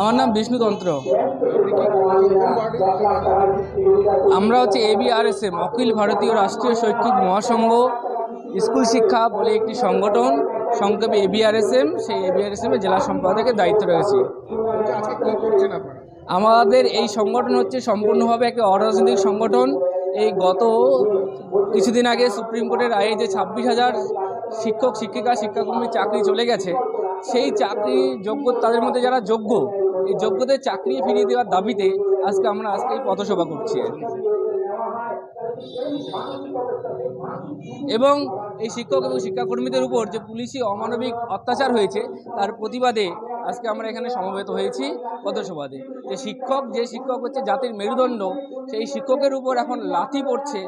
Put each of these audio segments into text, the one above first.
আমার নাম বিষ্ণু তন্ত্র আমরা হচ্ছে এবিআরএসএম অখিল ভারতীয় রাষ্ট্রীয় শৈক্ষিক মহাসংঘ, স্কুল শিক্ষা বলে একটি সংগঠন, সংক্ষেপে এবিআরএসএম সেই এবিআরএসএম এর জেলা সম্পাদকের দায়িত্ব রয়েছে। আমাদের এই সংগঠন হচ্ছে সম্পূর্ণভাবে একটা অরাজনৈতিক সংগঠন। এই গত কিছুদিন আগে সুপ্রিম কোর্টের রায়ে যে ছাব্বিশ হাজার শিক্ষক, শিক্ষিকা, শিক্ষাকর্মীর চাকরি চলে গেছে, সেই চাকরি যোগ্য তাদের মধ্যে যারা যোগ্য এই যোগ্যদের চাকরি ফিরিয়ে দেওয়ার দাবিতে আজকে আমরা আজকে পথসভা করছি। এবং এই শিক্ষক এবং শিক্ষাকর্মীদের উপর যে পুলিশি অমানবিক অত্যাচার হয়েছে, তার প্রতিবাদে আজকে আমরা এখানে সমবেত হয়েছি পথসভাতে। যে শিক্ষক যে শিক্ষক হচ্ছে জাতির মেরুদণ্ড, সেই শিক্ষকের উপর এখন লাথি পড়ছে,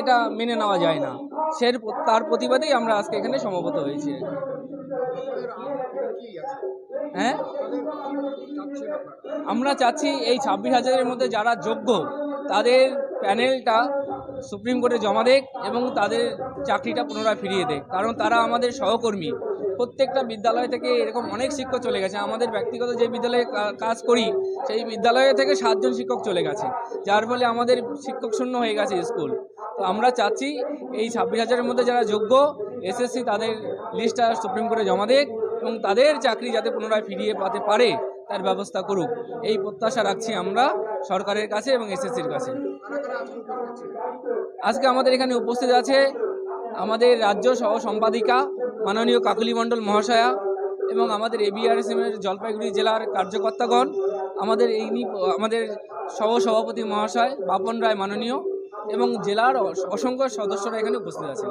এটা মেনে নেওয়া যায় না। সে তার প্রতিবাদেই আমরা আজকে এখানে সমবেত হয়েছি। হ্যাঁ? আমরা চাচ্ছি এই ছাব্বিশ হাজারের মধ্যে যারা যোগ্য তাদের প্যানেলটা সুপ্রিম কোর্টে জমা দেক এবং তাদের চাকরিটা পুনরায় ফিরিয়ে দেক। কারণ তারা আমাদের সহকর্মী। প্রত্যেকটা বিদ্যালয় থেকে এরকম অনেক শিক্ষক চলে গেছে। আমাদের ব্যক্তিগত যে বিদ্যালয়ে কাজ করি সেই বিদ্যালয়ে থেকে সাতজন শিক্ষক চলে গেছে। যার ফলে আমাদের শিক্ষক শূন্য হয়ে গেছে স্কুল। তো আমরা চাচ্ছি এই ছাব্বিশ হাজারের মধ্যে যারা যোগ্য এসএসসি তাদের লিস্টটা সুপ্রিম কোর্টে জমা দেক এবং তাদের চাকরি যাতে পুনরায় ফিরিয়ে পাতে পারে, তার ব্যবস্থা করুক। এই প্রত্যাশা রাখছি আমরা সরকারের কাছে এবং এসএসসির কাছে। আজকে আমাদের এখানে উপস্থিত আছে আমাদের রাজ্য সহ সম্পাদিকা মাননীয় কাকুলি মণ্ডল মহাশয়া এবং আমাদের এবিআরএসএম এর জলপাইগুড়ি জেলার কার্যকর্তাগণ, আমাদের এই আমাদের সহ সভাপতি মহাশয় বাপন রায় মাননীয় এবং জেলার অস- অসংখ্য সদস্যরা এখানে উপস্থিত আছেন